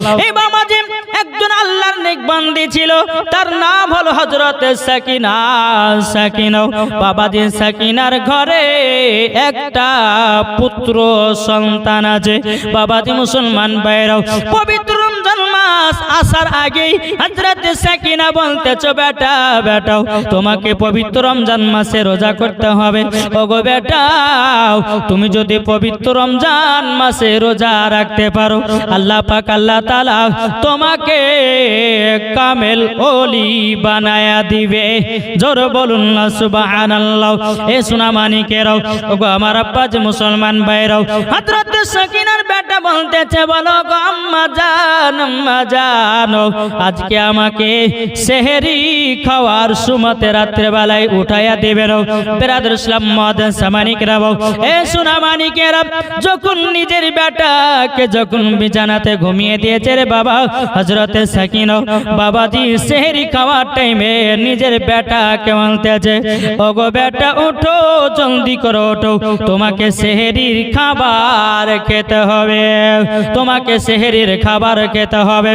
এই একজন আল্লাহর নেক বান্দি ছিল, তার নাম হলো হজরত সাকিনা সাকিনা বাবাজি সাকিনার ঘরে একটা পুত্র সন্তান আছে বাবাজি মুসলমান বাইরাও পবিত্র মাস আসার আগেই হযরত সাকিনা বলতেছো, বেটা বেটাও তোমাকে পবিত্র রমজান মাসে রোজা করতে হবে। ওগো বেটাও তুমি যদি পবিত্র রমজান মাসে রোজা রাখতে পারো, আল্লাহ পাক, আল্লাহ তাআলা তোমাকে কামেল ওলি বানায়া দিবে। জোর বলুন না, সুবহানাল্লাহ। এ সোনা মানিকেরাও, ওগো, আমার আব্বা যে মুসলমান ভাইরাও, হযরত সাকিনার বেটা বলতেছে, বলো গো, আম্মা জান, আম্মা জানো আজকে আমাকে সেহেরি খাওয়ার সুমতে রাত্রে বেলায় উঠাইয়া দেবে বেরাদুল ইসলাম মহাদান সামানিক রাবাও এ যখন নিজের বেটাকে যখন বিছানাতে ঘুমিয়ে দিয়েছে রে বাবা হজরতে সাকিন, বাবাজি সেহেরি খাওয়ার টাইমে নিজের বেটাকে ওগো বেটা, উঠো, জলদি করো ওঠো তোমাকে সেহেরির খাবার খেতে হবে, তোমাকে সেহেরির খাবার খেতে হবে।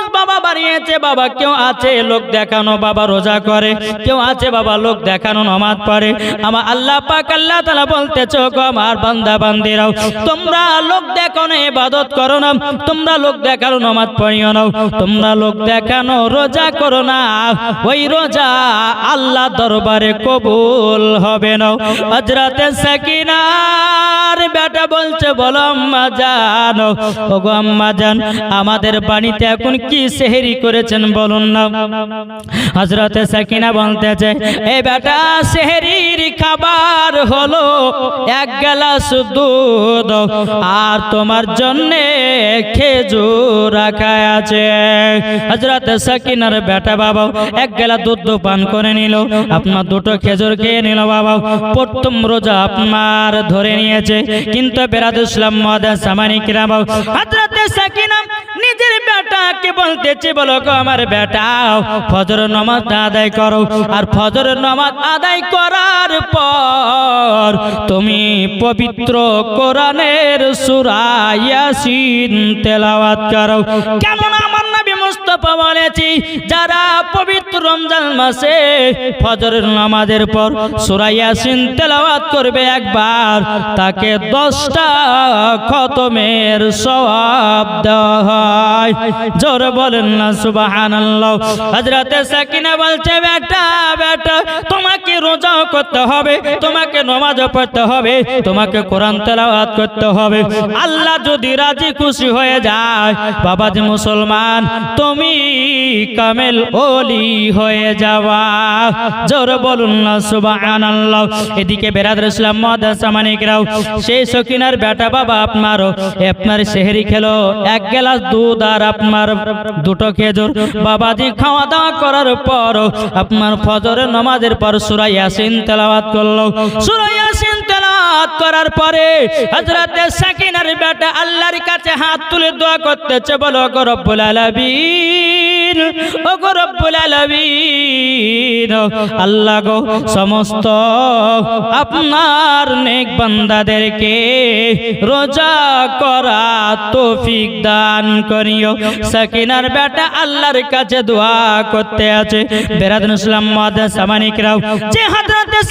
বাবা বাড়িয়েছে বাবা কেউ আছে, লোক দেখানো বাবা রোজা করে, কেউ আছে বাবা লোক দেখানো নমাজ পড়ে। আমার আল্লাহ পাক আল্লাহ তাআলা বলতেছ গো আমার বান্দা, বান্দিরাও, তোমরা লোক দেখানো ইবাদত করো না, তোমরা লোক দেখানো নমাজ পড়িও না, তোমরা লোক দেখানো রোজা করো না, ওই রোজা আল্লাহ দরবারে কবুল হবে না। হযরতে সাকিনার বেটা বলছে, বলো আম্মা জানো, ওগো আম্মা জান, আমাদের বাড়িতে এখন কি সেহেরি করেছেন, বলুন না। হজরতে সাকিনা বলতেছে এই বেটা, সেহেরির খাবার হলো এক গ্লাস দুধ আর তোমার জন্য খেজুর রাখা আছে। হজরতে সাকিনার বেটা বাবা এক গেলা দুধ পান করে নিল, আপনার দুটো খেজুর খেয়ে নিল বাবা। প্রথম রোজা আপনার ধরে নিয়েছে, কিন্তু বেরাদ ইসলাম মহাদান সামানিক রাম হজরতে সাকিনা নিজের বেটাকে বলতেছে বলো গো আমার বেটা ফজর নামাজ আদায় করো। আর ফজর নামাজ আদায় করার পর তুমি পবিত্র কোরআনের সূরা ইয়াসিন তেলাওয়াত করো। কেমন নবী বলেছি যারা পবিত্র রমজান মাসে ফজরের নামাজের পর করবে একবার, তাকে দশটা খতমের দেওয়া হয়। জোর না সাকিনা বলছে, বেটা বেটা, তোমাকে রোজাও করতে হবে, তোমাকে নামাজও পড়তে হবে, তোমাকে কোরআন তেলাওয়াত করতে হবে। আল্লাহ যদি রাজি খুশি হয়ে যায়, বাবাজি মুসলমান, তুমি কামেল ওলি হয়ে যাওয়া। জোর বলুন না, সুবহানাল্লাহ। এদিকে বেরাদুল ইসলাম মাদ্রাসা সেই সকিনার বেটা বাবা আপনারও আপনার সেহরি খেলো, এক গ্লাস দুধ আর আপনার দুটো খেজুর। বাবাজি খাওয়া দাওয়া করার পর আপনার ফজরের নামাজের পর সূরা ইয়াসিন তেলাওয়াত করল। সূরা ইয়াসিন তেলাওয়াত করার পরে হযরতে সাকিনার বেটা আল্লাহর কাছে হাত তুলে দোয়া করতেছে, বলো রব্বুল আলামিন। আল্লাহ গো সমস্ত আপনার নেক বান্দাদেরকে রোজা করা দান করিও। সাকিনার বেটা আল্লাহর কাছে দোয়া করতে আছে। ইসলাম যে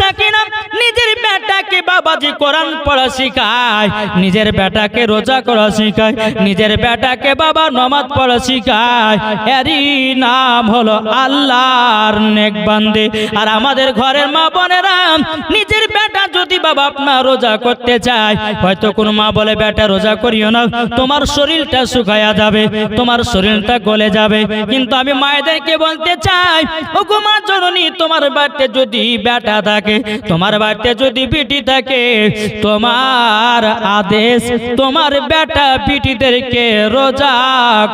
সাকিনা নিজের বেটাকে বাবাজি কোরআন পড়া শিখায়, নিজের বেটাকে রোজা করা শিখায়, নিজের বেটাকে বাবা নামাজ পড়া শিখায়, এরই নাম হলো আল্লাহর নেক বান্দে। আর আমাদের ঘরের মা বোনেরা, নিজের বেটা যদি বাবা আপনার রোজা করতে চায়, হয়তো কোনো মা বলে, বেটা, রোজা করিও না। তোমার শরীরটা শুকায়া যাবে, তোমার শরীরটা গলে যাবে। কিন্তু আমি মায়েদেরকে বলতে চাই ও মা জননী, তোমার বাড়িতে যদি বেটা থাকে, তোমার বাড়িতে যদি বিটি থাকে, তোমার আদেশ, তোমার বেটা বিটিদেরকে রোজা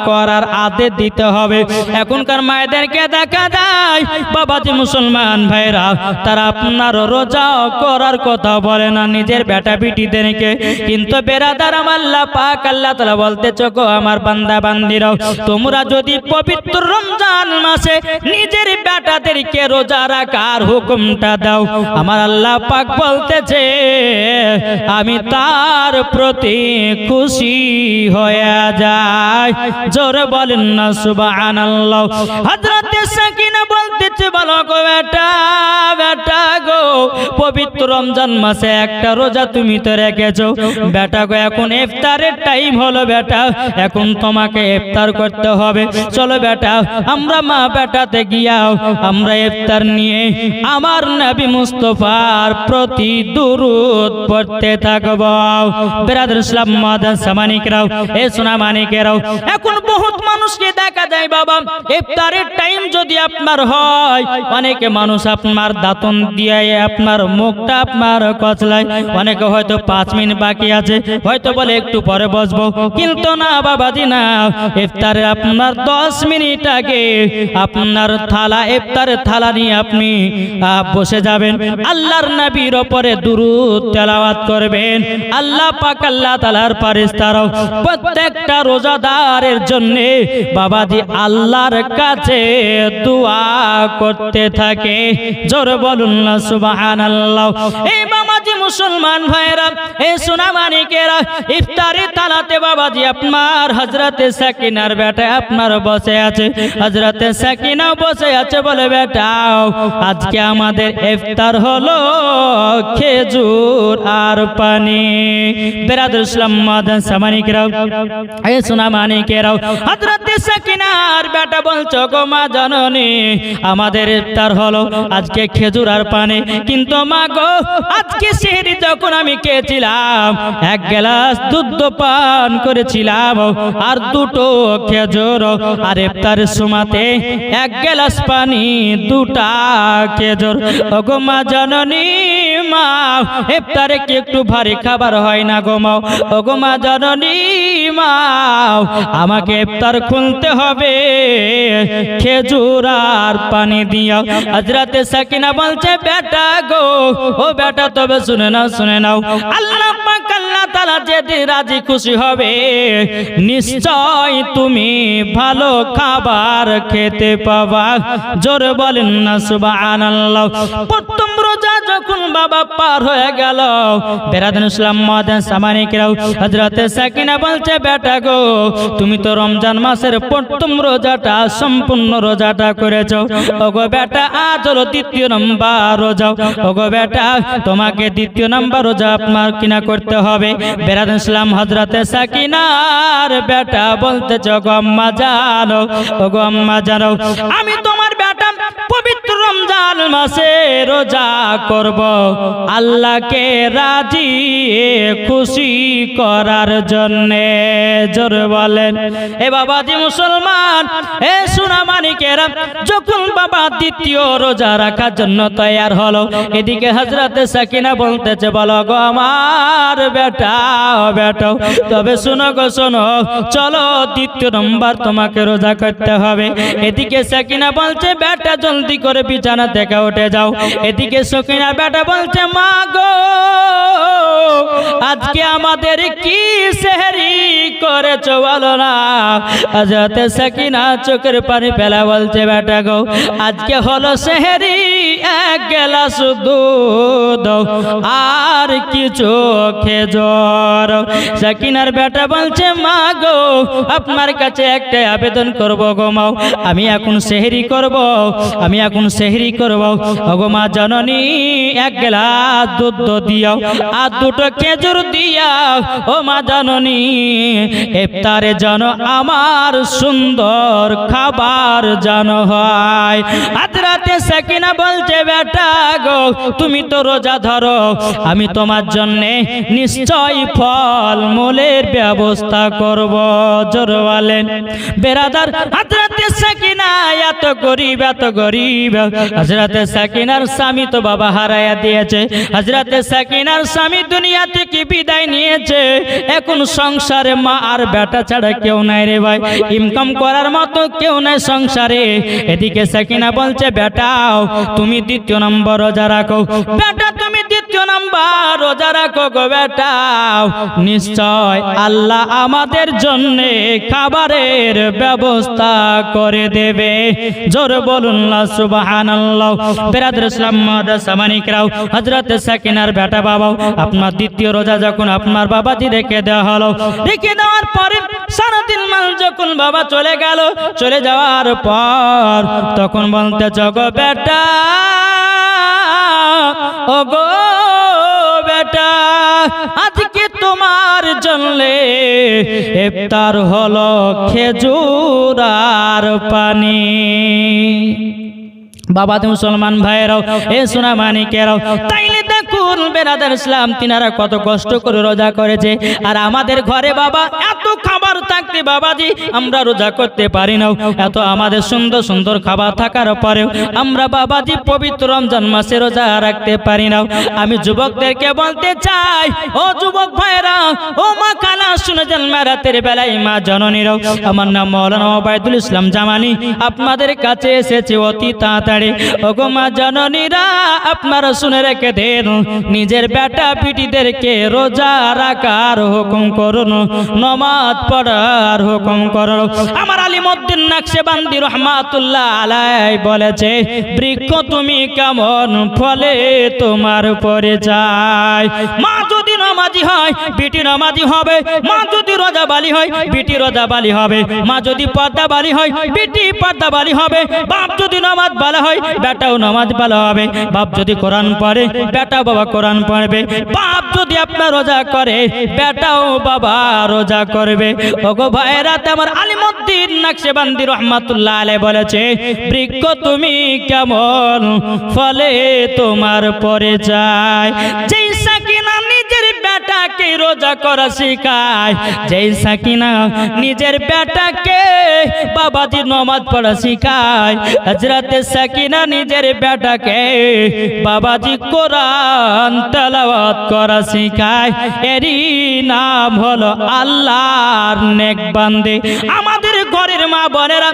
করার আদেশ দিতে হবে। এখনকার মায়েদেরকে দেখা যায়। বাবাজি মুসলমান ভাইরা, তারা আপনার রোজা করার কথা বলে না, নিজের বেটা বিটিদেরকে। কিন্তু বেরাদার আমার পাক, আল্লাহ তালা বলতে চোখো আমার বান্দা, বান্দিরাও, তোমরা যদি পবিত্র রমজান মাসে নিজের বেটাদেরকে রোজা রাখার হুকুমটা দাও। আমার আল্লাহ পাক বলতেছে, আমি তার প্রতি খুশি হয়ে যায়। জোরে বলেন না, সুবহানাল্লাহ। হযরত সাকিনা বলতেছে, বলো গো বেটা বেটা গো, পবিত্র রমজান মাসে একটা রোজা তুমি তো রেখেছো। বেটা গো, এখন ইফতারের টাইম হলো বেটা, এখন তোমাকে ইফতার করতে হবে। চলো বেটা, আমরা মা বেটাতে গিয়াও, আমরা ইফতার নিয়ে আমার নবী মুস্তফার প্রতি দুরুদ পড়তে থাকব। বেরাদর ইসলাম মাদান সামানিকরাও, এ সোনা মানিকেরাও। এখন বহুত মানুষকে দেখা যায়, বাবা ইফতারের টাইম যদি আপনার হয়, অনেকে মানুষ আপনার দাঁতন দিয়ে আপনার মুখটা আপনার কচলায়, অনেকে হয়তো পাঁচ মিনিট বাকি আছে, হয়তো বলে একটু পরে বসবো। কিন্তু না, বাবাজি, না। ইফতারে আপনার দশ মিনিট আগে আপনার থালা, ইফতারের থালা নিয়ে আপনি বসে যাবেন। আল্লাহর নবীর ওপরে দুরুদ তেলাওয়াত করবেন। আল্লাহ পাক, আল্লাহ তালার ফারিস্তারাও প্রত্যেকটা রোজাদারের জন্য বাবাজি আল্লাহর কাছে দোয়া করতে থাকে। জোর বলুন না সুবহানাল্লাহ। এই বাবাজি মুসলমান ভাইরা এই সোনা মানিকেরা ইফতারি তালাতে বাবাজি আপনার হজরতে সাকিনার বেটা আপনার বসে আছে। হজরতে সাকিনাও বসে আছে বলে, বেটাও, আজকে আমাদের ইফতার হলো খেজুর আর পানি। বেরাদুল ইসলাম মাদান সামানিকেরাও, এই সোনা মানিকেরাও হজরতে সাকিনার বেটা বলছো গো মা জননী, আমাদের ইফতার হলো আজকে খেজুর আর পানি। কিন্তু মা গো, আজকে সেহরি যখন আমি খেয়েছিলাম, এক গ্লাস দুধ পান করেছিলাম, আর দুটো খেজুর আর ইফতার সুমাতে এক গ্লাস পানি, দুটা খেজুর। ওগো মা জননী মা, ইফতারে কি একটু ভারী খাবার হয় না গো মাও ওগো মা জননী মা, আমাকে ইফতার খুলতে হবে, খেজুর আর পানি দিও হজরতে সাকিনা বলছে, বেটা গো, ও বেটা তবে শুনে নাও, শুনে নাও। আল্লাহ পাক আল্লাহ তাআলা যেদিন রাজি খুশি হবে, নিশ্চয় তুমি ভালো খাবার খেতে পাবা। জোরে বলেন না, সুবহানাল্লাহ। প্রথম রোজা যখন বাবা পার হয়ে গেল, বেরাদিন ইসলাম মাদান সামানিকরাও হজরতে সাকিনা বলছে, বেটা গো, তুমি তো রমজান মাসের প্রথম রোজাটা, সম্পূর্ণ রোজাটা করেছ। ওগো বেটা, আজ হলো দ্বিতীয় নম্বর রোজা। ওগো বেটা, তোমাকে দ্বিতীয় নম্বর রোজা আপনার কিনা করতে হবে। বেরাদিন ইসলাম হজরতে সাকিনার বেটা বলতেছ গো আম্মা জানো, ওগো আম্মা জানো, আমি পবিত্র রমজান মাসে রোজা করব। আল্লাহকে রাজি খুশি করার জন্যে। জোর বলেন, এ বাবাজি মুসলমান, এ সোনা মানিকেরা যখন বাবা দ্বিতীয় রোজা রাখার জন্য তৈয়ার হলো, এদিকে হজরতে সাকিনা বলতেছে, বলো গো আমার বেটা ও বেটা, তবে শোনো গো, শোনো, চলো দ্বিতীয় নম্বর তোমাকে রোজা করতে হবে। এদিকে সাকিনা বলছে, বেটা, জলদি করে বিছানা থেকে উঠে যাও। এদিকে সকিনা বেটা বলছে মা গো আজকে আমাদের কি সেহরি করেছ বলো না? আজতে সাকিনা চোখের পানি ফেলা বলছে, বেটা গো, আজকে হলো সেহরি, এক গ্লাস দুধ, আর কিছু খেজর। সাকিনার বেটা বলছে, মা গো, আপনার কাছে একটা আবেদন করব গো মাও আমি এখন সেহরি করব, আমি এখন সেহরি করব। ওগো মা, জননী, এক গ্লাস দুধ দিও আর দুটো খেজুর দিয়াও ও মা জননী ইফতারে যেন আমার সুন্দর খাবার যেন হয়। আজ রাতে সাকিনা বলছে, বেটা গো, তুমি তো রোজা ধরো, আমি তোমার জন্যে নিশ্চয় ফল মূলের ব্যবস্থা করব। জোর বলেন, বেরাদার হাজরাতে সাকিনা এত গরিব এত গরিব। হজরতে সাকিনার স্বামী তো বাবা হারাইয়া দিয়েছে। হজরতে সাকিনার স্বামী দুনিয়া থেকে বিদায় নিয়েছে। এখন সংসারে মা আর বেটা ছাড়া কেউ নাই রে ভাই। ইনকাম করার মতো কেউ নাই সংসারে। এদিকে সাকিনা বলছে বেটাও তুমি দ্বিতীয় নম্বর রোজা রাখো। বেটা, তুমি দ্বিতীয় নাম্বার রোজা রাখো গো বেটাও নিশ্চয় আল্লাহ আমাদের জন্য খাবারের ব্যবস্থা করে দেবে। জোর বলুন সুবহানাল্লাহ। বেরাদর ইসলাম সামানিকরাও হযরত সাকিনার বেটা বাবাও, আপনার দ্বিতীয় রোজা যখন আপনার বাবাজি রেখে দেওয়া হলো, রেখে দেওয়ার পরে সারাদিন মাল যখন বাবা চলে গেল, চলে যাওয়ার পর তখন বলতে জগ বেটা ও গো বেটা আজকে তোমার জন্যে ইফতার হলো খেজুর আর পানি। বাবা মুসলমান ভাইয়েরাও, এ সোনা মানিকেরাও, তাইলে দেখুন বেরাদার ইসলাম তিনারা কত কষ্ট করে রোজা করেছে। আর আমাদের ঘরে বাবা এত থাকতে বাবাজি, আমরা রোজা করতে পারি না। এত আমাদের সুন্দর সুন্দর খাবার থাকার পরেও আমরা বাবাজি পবিত্র রমজান মাসে রোজা রাখতে পারি না। আমি যুবকদেরকে বলতে চাই, ও যুবক ভাইরা ও মা কানা, শুনে যান রাতের বেলায় মা জননীরাও। আমার নাম মৌলানা ওবায়দুল ইসলাম জামানি, আপনাদের কাছে এসেছে অতি তাড়াতাড়ি। ওগো মা জননীরা, আপনারা শুনে রেখে দেন, নিজের বেটা পিটিদেরকে রোজা রাখার হুকুম করুন। নমাজ পড়ার হুকুম করো আমার আলিমুদ্দিন নাকশে বান্দি রহমাতুল্লাহ আলাই বলেছে, বৃক্ষ তুমি কেমন ফলে তোমার পরে যায়? মা যদি নামাজি হয়, বিটি নামাজি হবে। মা যদি রোজা বালি হয়, বিটি রোজা বালি হবে। মা যদি পর্দা বালি হয়, বিটি পর্দা বালি হবে। বাপ যদি নামাজ বালা হয়, বেটাও নামাজ বালা হবে। বাপ যদি কোরআন পড়ে, বেটাও বাবা কোরআন পড়বে। বাপ যদি আপনার রোজা করে, বেটাও বাবা রোজা করবে। ওগো ভাইরা আমার আলিমুদ্দিন নাকশেবান্দি রহমাতুল্লাহ আলাই বলেছে, বৃক্ষ তুমি কেমন ফলে তোমার পরে যায়? যেই সাকিনা বেটাকে রোজা করা শিখায়। যেই সাকিনা নিজের বেটাকে বাবাজি নমাজ পড়া শিখায় হজরতে সাকিনা নিজের বেটাকে বাবাজি কোরআন তেলাওয়াত করা শিখায়। এরই নাম হলো আল্লাহর নেক বান্দে। আমাদের ঘরের মা বোনেরা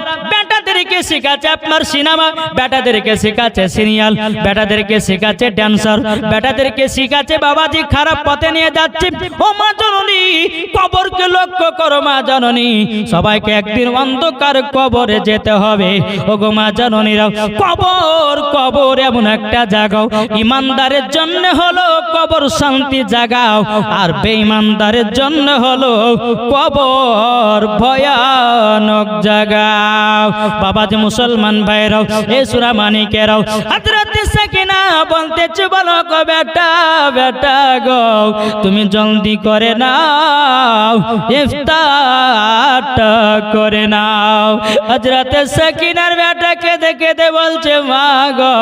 বেটাদেরকে শেখাচ্ছে, আপনার সিনেমা, বেটাদেরকে শেখাচ্ছে সিরিয়াল, বেটাদেরকে শেখাচ্ছে ড্যান্সার বেটাদেরকে শেখাচ্ছে বাবাজি খারাপ পথে নিয়ে যাচ্ছে। ও মা জননী, কবরকে লক্ষ্য করো মা জননী, সবাইকে একদিন অন্ধকার কবরে যেতে হবে। ও গো মা জননীরা কবর কবর এমন একটা জাগাও, ইমানদারের জন্য হলো কবর শান্তি জাগাও, আর বেঈমানদারের জন্য হলো কবর ভয়ানক জাগাও। বাবা যে মুসলমান ভাইরাও, এ সুরা মানিকেরাও। হযরত সাকিনা বলতেছে, বলো গো বেটা বেটা গো, তুমি জলদি করে নাও, ইফতারটা করে নাও। হযরত সাকিনার বেটাকে দেখে দে বলছে, মা গো,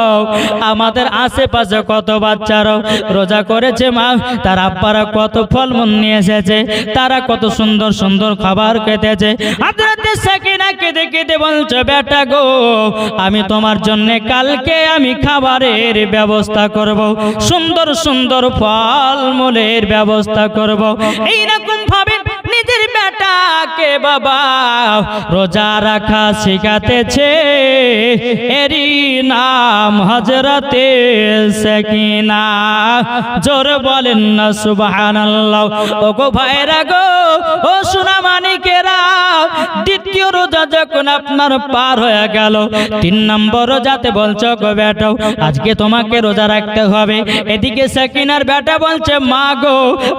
আমাদের আশেপাশে কত বাচ্চারা রোজা করেছে, মা, তার আব্বারা কত ফল ফলমূল নিয়ে এসেছে, তারা কত সুন্দর সুন্দর খাবার খেতেছে। হযরত সাকিনা কেঁদে কেঁদে বলছে বেটা গো, আমি তোমার জন্য কালকে আমি খাবারের ব্যবস্থা করব। সুন্দর সুন্দর ফলমূলের ব্যবস্থা করব। এইরকম ভাবে নিজের বেটাকে বাবা রোজা রাখা শিখাতেছে। এরই নাম হজরতে সকিনা। জোর বলেন না ও গো ভাইরা গো, ও সোনা মানিকেরা দ্বিতীয় রোজা যখন আপনার পার হয়ে গেল। তিন নম্বর রোজাতে বলছো গো বেটাও আজকে তোমাকে রোজা রাখতে হবে। এদিকে সাকিনার বেটা বলছে, মা গো,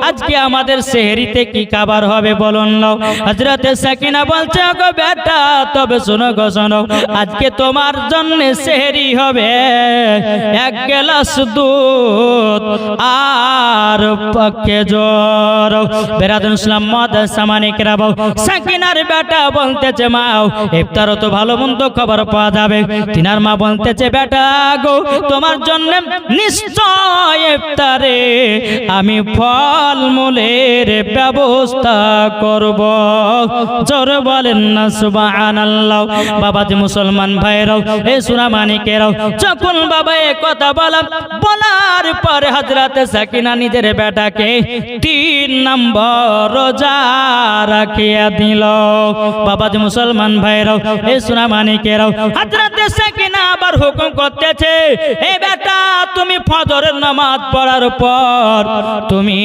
আজকে আমাদের সেহরিতে কি খাবার হবে বলুন নাও হজরতে সাকিনা বলছে, গো বেটা, তবে শোনো গো, শোনো, আজকে তোমার জন্য সেহরি হবে। এক গ্লাস দুধ আর পক্ষে জোর। বেরাদুল ইসলাম মদ সামানিক রাবো সাকিনার বেটা বলতেছে মাও ইফতারও তো ভালো মন্দ খবর পাওয়া যাবে। তিনার মা বলতেছে, বেটা গো, তোমার জন্য নিশ্চয় ইফতারে আমি ফল মূলের ব্যবস্থা করব। জোরে বলেন না, সুবহানাল্লাহ। বাবা যে মুসলমান ভাইরাও এ সুরা মানিকেরাও, যখন বাবা এ কথা বলা বলার পরে হযরত সাকিনা নিজের বেটাকে তিন নম্বর রোজা রাখিয়া দিল। বাবা যে মুসলমান ভাইরাও এ সুরা মানিকেরাও হাজরাতে সাকিনা আবার হুকুম করতেছে এই বেটা তুমি ফজরের নামাজ পড়ার পর তুমি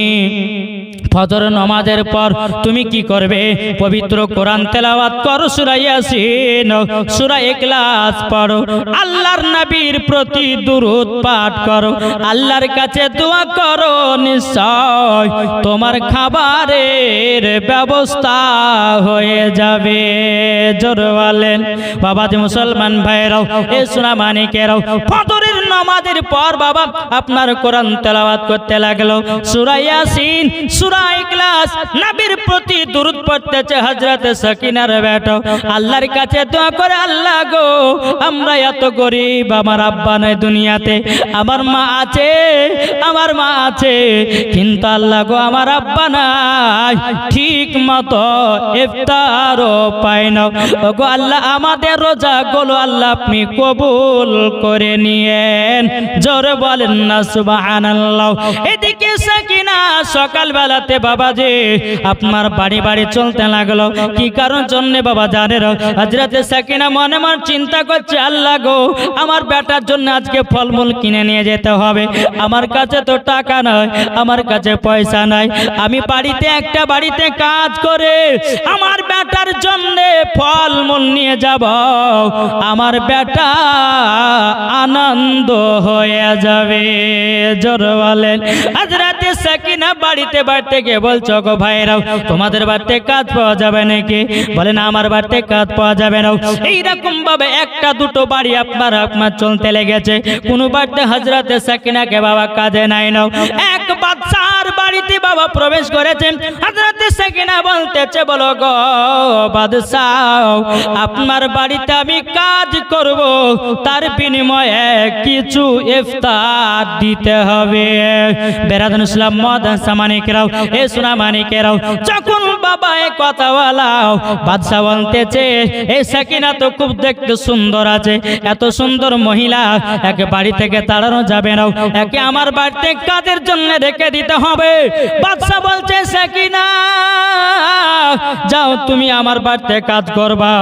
ফজর নামাজের পর তুমি কি করবে? পবিত্র কোরআন তেলাওয়াত করো, সূরা ইয়াসিন, সূরা ইখলাস পড়ো। আল্লাহর নবীর প্রতি দুরূদ পাঠ করো। আল্লাহর কাছে দোয়া করো নিশ্চয়, তোমার খাবারের ব্যবস্থা হয়ে যাবে। জোর বলেন বাবা যে মুসলমান ভাইরাও এ সোনা মানিকেরাও, ফজরের নামাজের পর বাবা আপনার কোরআন তেলাওয়াত করতে লাগল। সূরা ইয়াসিন, সূরা কিন্তু আল্লাহ গো, আমার আব্বা নাই, ঠিক মতো ইফতারও পায় না। গো আল্লাহ, আমাদের রোজা গুলো আল্লাহ আপনি কবুল করে নিয়েন। জোরে বলেন না, সুবহানাল্লাহ। এদিকে সাকিনা সকাল বেলাতে বাবা যে আপনার বাড়ি বাড়ি চলতে লাগল। কি কারণ জন্যে বাবা জানে হজরতে সাকিনা মনে মনে চিন্তা করছে, আল্লাহ গো, আমার বেটার জন্য আজকে ফলমূল কিনে নিয়ে যেতে হবে। আমার কাছে তো টাকা নয় আমার কাছে পয়সা নাই। আমি বাড়িতে একটা বাড়িতে কাজ করে আমার বেটার জন্য ফলমূল নিয়ে যাব। আমার বেটা আনন্দ হয়ে যাবে, জোর বলেন। আজ রাতে সাকিনা বাড়িতে বাড়িতে গিয়ে বলছো, গো ভাইরাও, তোমাদের বাড়িতে কাজ পাওয়া যাবে নাকি? বলে, না, আমার বাড়িতে কাজ পাওয়া যাবে না। এইরকম ভাবে একটা দুটো বাড়ি আপনার আপনার চলতে লেগেছে। কোনো বাড়িতে হাজরাতে সাকিনাকে বাবা কাজে নাই নাও এক বাচ্চার বাড়িতে বাবা প্রবেশ করেছেন। হাজরাতে সাকিনা বলতেছে, বলো গো বাদশাহ, আপনার বাড়িতে আমি কাজ করব, তার বিনিময়ে কিছু ইফতার দিতে হবে। বেরাদুল ইসলাম মদান সামানিকেরাও এ সোনা মানিকেরাও, যখন বাবা এ কথা বলাও বাদশাহ বলতেছে এই সাকিনা তো খুব দেখতে সুন্দর আছে, এত সুন্দর মহিলা, একে বাড়ি থেকে তাড়ানো যাবে না, একে আমার বাড়িতে কাজের জন্য রেখে দিতে হবে। বাদশাহ বলছে সাকিনা যাও তুমি আমার বাড়িতে কাজ করবা।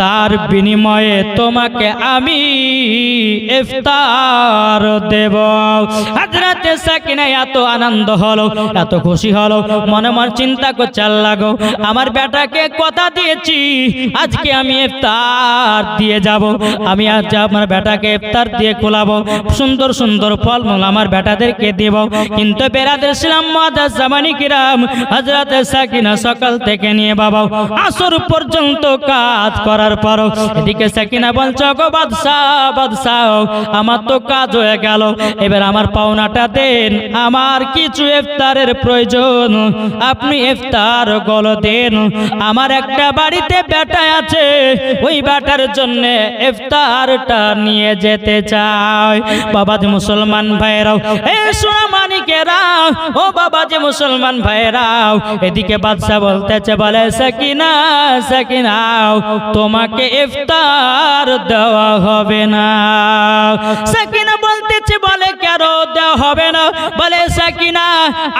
তার বিনিময়ে তোমাকে আমি ইফতার দেব। হাজরাতে সাকিনা এত আনন্দ হলো, এত খুশি হলো, মনে মনে চিন্তা করছে, আল্লাহ গো, আমার বেটাকে কথা দিয়েছি, আজকে আমি ইফতার দিয়ে যাব। আমি আজ আমার বেটাকে ইফতার দিয়ে খোলাবো। সুন্দর সুন্দর ফলমূল আমার বেটাদেরকে দেব। কিন্তু বেরাদের ইসলাম মাদাস জামানি কিরাম হজরত সাকিনা সকাল থেকে নিয়ে বাবা, আসর পর্যন্ত কাজ করার পর এদিকে সাকিনা বলছে গো বাদশাহ বাদশাহ, আমার তো কাজ হয়ে গেল। এবার আমার পাওনাটা দেন। আমার কিছু ইফতারের প্রয়োজন। আপনি ইফতার গল দেন। আমার একটা বাড়িতে বেটা আছে, ওই বেটার জন্য ইফতারটা নিয়ে যেতে চাই। বাবা মুসলমান ভাইরাও এ সোনা মানিকেরা ও বাবা যে মুসলমান ভাইরাও এদিকে বাদশাহ বলতেছে, বলে, সাকিনা সাকিনাও তোমাকে ইফতার দেওয়া হবে না। সাকিনা বলতেছে, বলে, কেন দেওয়া হবে না? বলে, সাকিনা,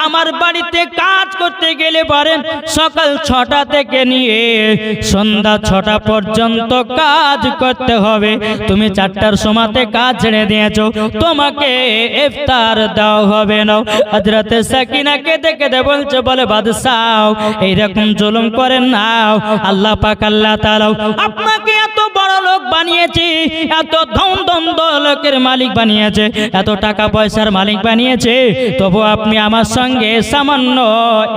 আমার বাড়িতে কাজ করতে গেলে পারেন, সকাল ছটা থেকে নিয়ে সন্ধ্যা ছটা পর্যন্ত কাজ করতে হবে। তুমি চারটার সময়তে কাজ ছেড়ে দিয়েছ, তোমাকে ইফতার দেওয়া হবে না। হজরতে সাকিনাকে দেখে দে বলছে, বলে, বাদশাহ, এইরকম জুলুম করেন না আল্লাহ পাক, আল্লাহ লোক বানিয়েছি, এত ধন ধন লোকের মালিক বানিয়েছে, এত টাকা পয়সার মালিক বানিয়েছে, তবু আপনি আমার সঙ্গে সামান্য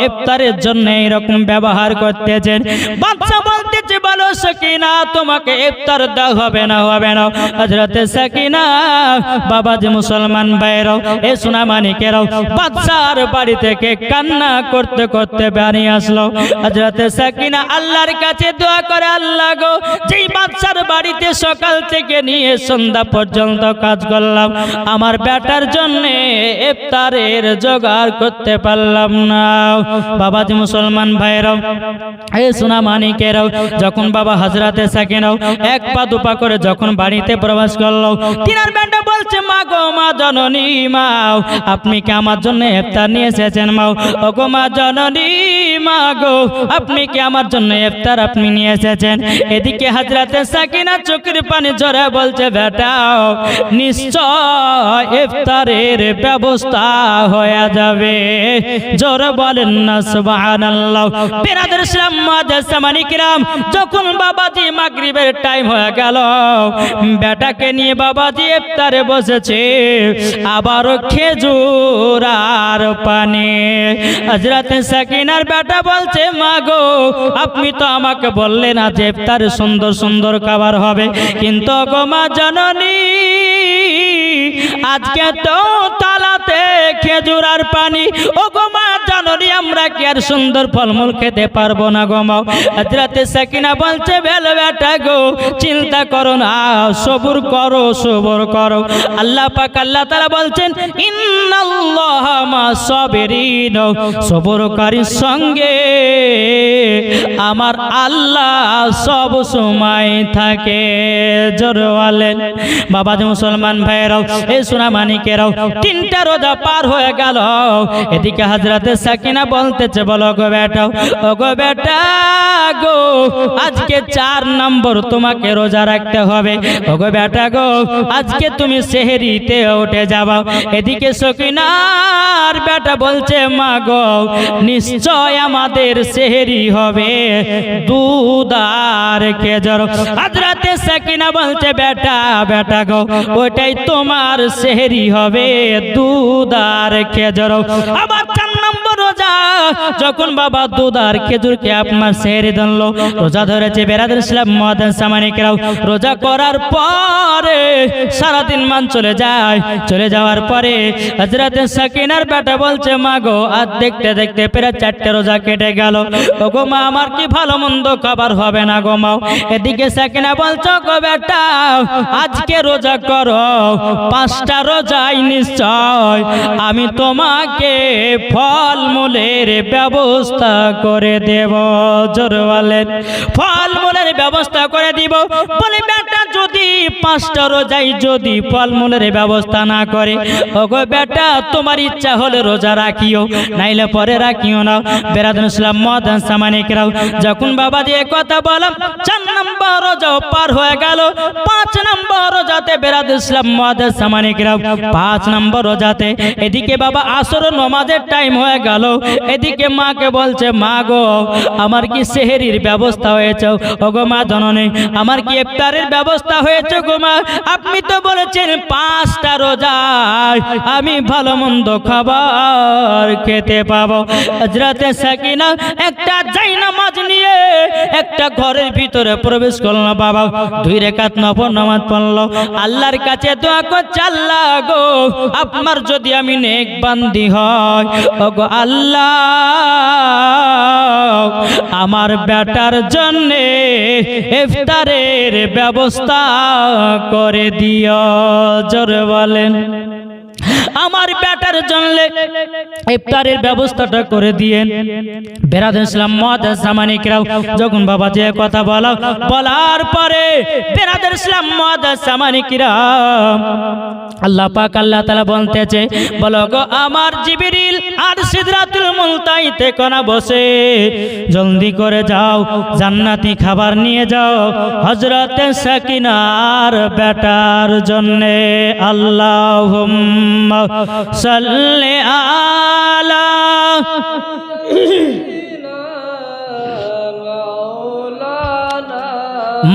ইফতারের জন্য এরকম ব্যবহার করতেছেন। বাচ্চা বলতেছে যে বলো সাকিনা, তোমাকে ইফতার দাও হবে না হবে না। হজরতে সাকিনা বাবা যে মুসলমান ভাইরাও এ সোনা মানিকেরাও বাদশার বাড়ি থেকে কান্না করতে করতে বানিয়ে আসলো। হজরতে সাকিনা, আল্লাহর কাছে দোয়া করে, আল্লাহ গো, যেই বাদশার বাড়িতে সকাল থেকে নিয়ে সন্ধ্যা পর্যন্ত কাজ করলাম, আমার বেটার জন্য ইফতারের জোগাড় করতে পারলাম না। বাবাজি মুসলমান ভাইরাও এ সোনা মানিকেরাও যখন বাবা হাজরাতে সাকিনাও এক পা দুপা করে যখন বাড়িতে প্রবেশ করল তিনার বেটা বলছে, মা গো, মা জননী, মাও, আপনি কি আমার জন্য ইফতার নিয়ে এসেছেন, মাও? ও গো মা জননী, মা গো, আপনি কি আমার জন্য ইফতার আপনি নিয়ে এসেছেন? এদিকে হাজরাতে সাকিনা চোখের পানি ঝরে বলছে বেটাও নিশ্চয় ইফতারের ব্যবস্থা হয়ে যাবে। জোরে বলেন না, সুবহানাল্লাহ। বিরাদের ইসলাম মাদাসামানি কিরাম যখন বাবাজি মাগরিবের টাইম হয়ে গেল, বেটাকে নিয়ে বাবাজি ইফতারে বসেছে আবারও খেজুর আর পানি। হজরত সাকিনার বেটা বলছে মা গো আপনি তো আমাকে বললেন আজ ইফতারে সুন্দর সুন্দর খাবার হবে। কিন্তু গো মা জননী, আজকে তো তালাতে খেজুর আর পানি। ও গো মা সুন্দর ফলমূল খেতে পারব না গো মা? হজরতে সাকিনা বলছে, বেল বেটা গো, চিন্তা করো সবুর করো সবুর করো। আল্লাহ বলছেন, ইন্নাল্লাহ মা সঙ্গে আমার আল্লাহ সব সময় থাকে। জোরে বলেন। বাবা যে মুসলমান ভাইয়েরাও, এই সোনা মানিকেরাও তিনটা রোজা পার হয়ে গেল। এদিকে হাজরাতে সাকিনা বলতেছে, বলো গো বেটা। ও গো বেটা গো, আজকে চার নম্বর তোমাকে রোজা রাখতে হবে। ও গো বেটা গো, আজকে তুমি সেহেরিতে উঠে যাবা। এদিকে সকিনার বেটা বলছে, মা গো, নিশ্চয় আমাদের সেহেরি হবে। দুধ আর খেজর। হাজরাতে সাকিনা বলছে, বেটা বেটা গো, ওইটাই তোমার সেহেরি হবে দুদার খেজর। আবার যখন বাবা দুধ আর খেজুরকে আপনার সেহেরি ধরলো রোজা ধরেছে বেড়াদের ইসলাম মহাদান সামানিকরাও। রোজা করার পরে সারাদিন মান চলে যায়। চলে যাওয়ার পরে হজরতে সাকিনার বেটা বলছে, মা গো আর দেখতে দেখতে প্রায় চারটে রোজা কেটে গেল। ও গো মা, আমার কি ভালো মন্দ খাবার হবে না গো মাও এদিকে সাকিনা বলছো গো বেটা, আজকে রোজা করো। পাঁচটা রোজাই নিশ্চয়। আমি তোমাকে ফল মূলের ব্যবস্থা করে দেব জোর ফল মূলের ব্যবস্থা করে দিব বলে পাঁচটা রোজাই যদি ফলমূলের ব্যবস্থা না করে, ওগো বেটা, তোমার ইচ্ছা হলে রোজা রাখিও, নাইলে পরে রাখিও না। সামানিকরাও যখন বাবা দিয়ে কথা বলাম চার নম্বর রোজাও পার হয়ে গেল। পাঁচ নম্বর রোজাতে সামানিকরাও পাঁচ নম্বর রোজাতে এদিকে বাবা আসর নমাজের টাইম হয়ে গেল। এদিকে মাকে বলছে, মা গো, আমার কি সেহেরির ব্যবস্থা হয়েছে? ওগো মা জননী, আমার কি ইফতারের ব্যবস্থা হয়েছে গো মা, আপনি তো বলেছেন পাঁচটা রোজায় আমি ভালো মন্দ খাবার খেতে পাবো। হজরতে সাকিনা একটা যাই নামাজ নিয়ে একটা ঘরের ভিতরে প্রবেশ করল, বাবা, দুই রেখাত নফর নামাজ পড়ল। আল্লাহর কাছে দোয়া করছে, আল্লাহ গো, আপনার যদি আমি নেক বান্দি হয়, ওগো আল্লাহ, আমার বেটার জন্যে ইফতারের ব্যবস্থা করে দিও জোরে বলেন। আমার বেটার জন্য ইফতারের ব্যবস্থাটা করে দিয়েন। বেরাদ ইসলাম মদ সামানিকরাও যখন বাবা যে কথা বলা, বলার পরে বেরাদের ইসলাম মদ সামানিকরাম আল্লাহ পাক আল্লাহ তাআলা বলতেছে, বলো গো, আমার জিবরিল আর সিদরাতুল মুলতাইতে কোনা বসে, জলদি করে যাও, জান্নাতি খাবার নিয়ে যাও, হযরত সাকিনার বেটার জন্যে, আল্লাহুম্মা সাল্লি আলা।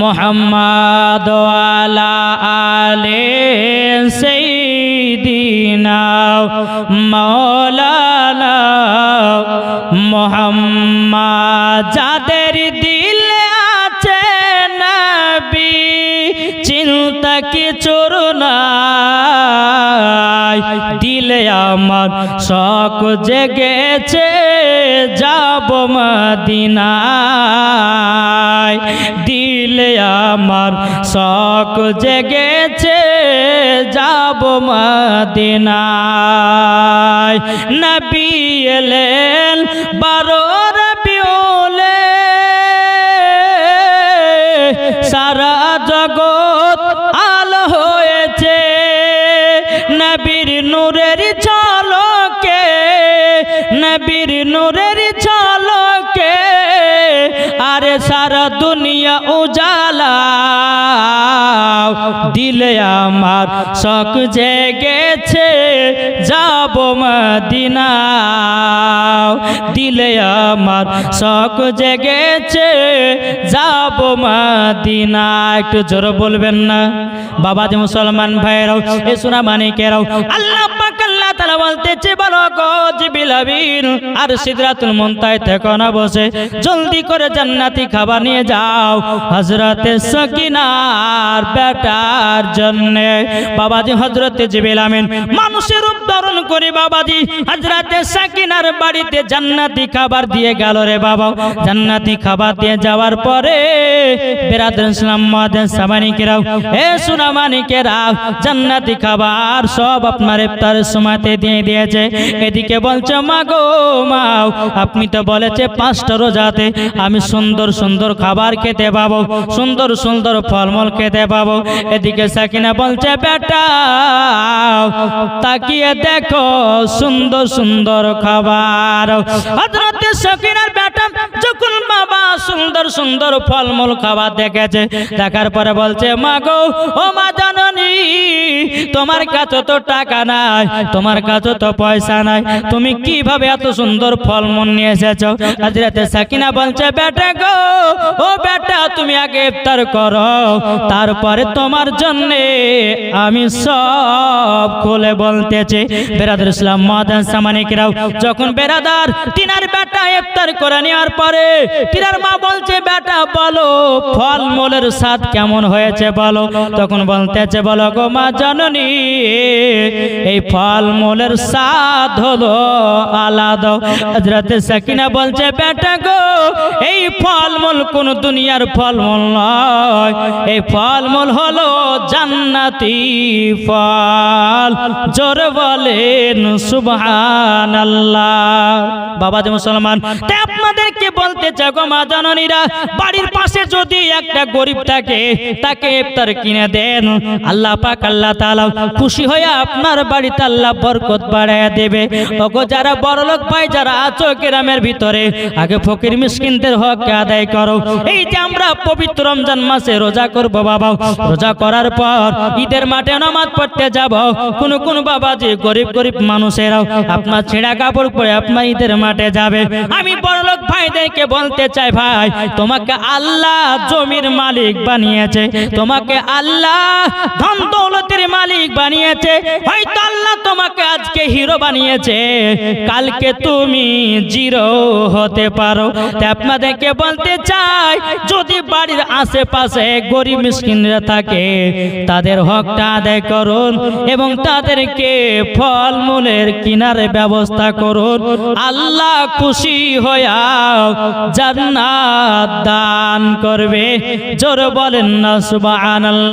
মোহাম্মদ আলা আলে সেইদিনা মৌলানা মোহাম্মদ যাদের আমার শখ জেগেছে, যাব মদিনায়। দিলে আমার শখ জেগেছে, যাব মদিনায়। নবী এলেন বারোর বিওলে সারা জগৎ দিলে আমার শখ জেগেছে, যাব মদিনা দিলে আমার শখ জেগেছে, যাব মদিনা। একটু জোর বলবেন না? বাবা যে মুসলমান ভাইরাও এ সোনা মানিকেরাও আল্লাহ বলতেছে, বলো গো জিবিল আর সিদরাতুল মুনতায় থেকো না বসে। জলদি করে জান্নাতি খাবার নিয়ে যাও। হযরতে সকিনার বেটার জন্য। বাবাজি, হযরতে জিবিল আমিন। মানুষের রূপ ধারণ করে বাবাজি, হযরতে সকিনার বাড়িতে জান্নাতি খাবার দিয়ে গেল রে বাবা। জান্নাতি খাবার দিয়ে যাওয়ার পরে বেরাদার ইসলাম মাদেন সামানিকেরাও, এ সোনা মানিকেরাও জান্নাতি খাবার সব আপনার ইফতারের সময়তে দিয়ে দিয়েছে। এদিকে বলছে মা গো মাও, আপনি তো বলেছে পাঁচটা রোজাতে আমি সুন্দর সুন্দর খাবার খেতে পাবো, সুন্দর সুন্দর ফলমূল খেতে পাবো। এদিকে সাকিনা বলছে, বেটা, তাকিয়ে দেখো সুন্দর সুন্দর খাবার। হজরতে বেটা যখন বাবা সুন্দর সুন্দর ফলমূল খাবার দেখেছে, দেখার পরে বলছে মা গো ও মা জাননি, তোমার কাছে তো টাকা নাই, তোমার কাছে তো পয়সা নাই, তুমি কীভাবে এত সুন্দর নিয়ে এসেছ? রাতে সাকিনা বলছে, বেটা গো, ও বেটা, তুমি আগে ইফতার করো। তারপরে তোমার জন্য আমি সব খুলে বলতেছি। বেরাদার ইসলাম মাদান সামানিকরাও যখন বেরাদার তিনার ইফতার করে নেওয়ার পরে মা বলছে, বেটা, বলো স্বাদ কেমন হয়েছে বলো? তখন বলতেছে, বলো গো মা জননী, এই স্বাদ হলো আলাদা। হজরতে সাকিনা বলছে, বেটা গো, এই কোন দুনিয়ার ফলমূল নয়। এই ফলমূল হলো জান্নাতি ফল। জোর বলেন সুবহান আল্লাহ বাবা যে মুসলমান তাই আপনাদেরকে বলতে চাই গো মা জননীরা, বাড়ির পাশে যদি একটা গরিব থাকে, তাকে ইফতার কিনে দেন। আল্লাহ পাক, আল্লাহ তাআলা খুশি হয়ে আপনার বাড়িতে আল্লাহ বরকত বাড়ায় দেবে। ওগো যারা বড়লোক ভাই, যারা আছো গ্রামের ভিতরে, আগে ফকির মিসকিনদের হক আদায় করো। এই যে আমরা পবিত্র রমজান মাসে রোজা করব বাবা, রোজা করার পর ঈদের মাঠে নামাজ পড়তে যাব। কোন কোন বাবা যে গরিব গরিব মানুষেরাও আপনার ছেঁড়া কাপড় পরে আপনার ঈদের মাঠে যাবে। আমি বড়লোক ভাইদেরকে বলতে চাই ভাই, তোমাকে আল্লাহ জমির মালিক বানিয়েছে, তোমাকে আল্লাহ ধন দৌলতের মালিক বানিয়েছে, হয়তো আল্লাহ তোমাকে আজকে হিরো বানিয়েছে, কালকে তুমি জিরো হতে পারো। আপনাদেরকে বলতে চাই, যদি বাড়ির আশেপাশে গরিব মিসকিনরা থাকে, তাদের হকটা আদায় করুন এবং তাদেরকে ফলমূলের কিনার ব্যবস্থা করুন। আল্লাহ খুশি হইয়া জান্নাত দান করবে। জোর বলেন না সুবহানাল্লাহ।